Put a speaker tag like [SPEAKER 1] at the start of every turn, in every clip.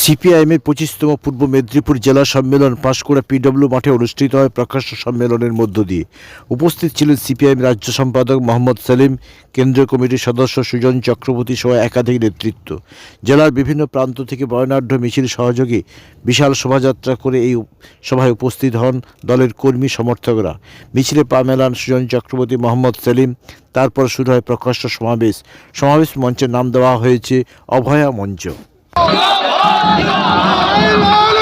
[SPEAKER 1] সিপিআইএমের পঁচিশতম পূর্ব মেদিনীপুর জেলা সম্মেলন পাঁশকুড়া পিডব্লিউ মাঠে অনুষ্ঠিত হয় প্রকাশ্য সম্মেলনের মধ্য দিয়ে। উপস্থিত ছিলেন সিপিআইএম রাজ্য সম্পাদক মোহাম্মদ সেলিম, কেন্দ্রীয় কমিটির সদস্য সুজন চক্রবর্তী সহ একাধিক নেতৃত্ব। জেলার বিভিন্ন প্রান্ত থেকে বয়নাঢ্য মিছিল সহযোগী বিশাল শোভাযাত্রা করে এই সভায় উপস্থিত হন দলের কর্মী সমর্থকরা। মিছিলে পা মেলান সুজন চক্রবর্তী, মোহাম্মদ সেলিম। তারপর শুরু হয় প্রকাশ্য সমাবেশ। সমাবেশ মঞ্চের নাম দেওয়া হয়েছে অভয়া মঞ্চ। Bye.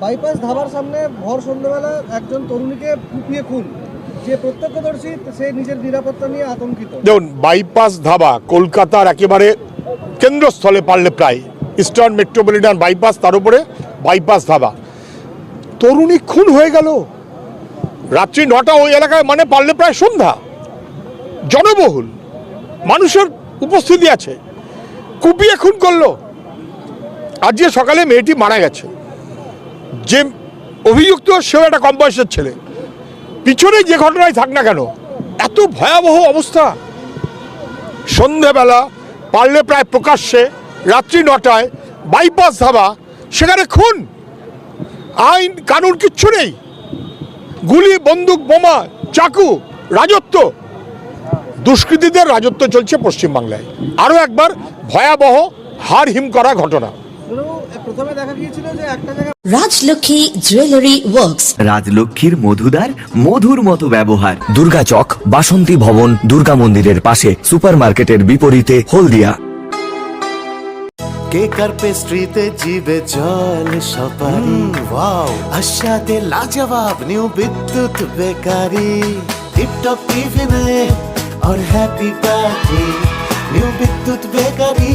[SPEAKER 2] বাইপাস ধাবার সামনে ভর সন্ধ্যেবেলা একজন তরুণীকে কুপিয়ে খুন। যে
[SPEAKER 3] দেখুন বাইপাস ধাবা কলকাতার একেবারে কেন্দ্রস্থলে পারলে প্রায় ইস্টার্ন মেট্রোপলিটন বাইপাস তার বাইপাস ধাবা। তরুণী খুন হয়ে গেল। রাত্রি নটা ওই এলাকায় মানে পারলে প্রায় সন্ধ্যা। জনবহুল। মানুষের উপস্থিতি আছে। কুপিয়ে খুন করল। আজকে সকালে মেয়েটি মারা গেছে। যে অভিযুক্ত, সেও একটা কম বয়সের ছেলে। পিছনে যে ঘটনায় থাক না কেন, এত ভয়াবহ অবস্থা। সন্ধেবেলা, পারলে প্রায় প্রকাশ্যে, রাত্রি নটায় বাইপাস ধাবা, সেখানে খুন। আইন, কানুন কিচ্ছু নেই। গুলি, বন্দুক, বোমা, চাকু, রাজত্ব। দুষ্কৃতীদের রাজত্ব চলছে পশ্চিমবাংলায়। আরও একবার ভয়াবহ হার হিম করা ঘটনা।
[SPEAKER 2] প্রথমে দেখা গিয়েছিল যে একটা
[SPEAKER 4] রাজলক্ষ্মী জুয়েলারি ওয়ার্কস।
[SPEAKER 5] রাজলক্ষ্মীর মধুদার মধুর মতো ব্যবহার।
[SPEAKER 6] দুর্গা চক বাসন্তী ভবন দুর্গা মন্দিরের পাশে সুপারমার্কেটের বিপরীতে হলদিয়া।
[SPEAKER 7] কেক আর পেস্ট্রিতে জল সপারি। ওয়াও। আশাতে লাজবাব নিউ বিদ্যুৎ বেকারি। টিপটপ টিফিনে happy new Bidyut bakery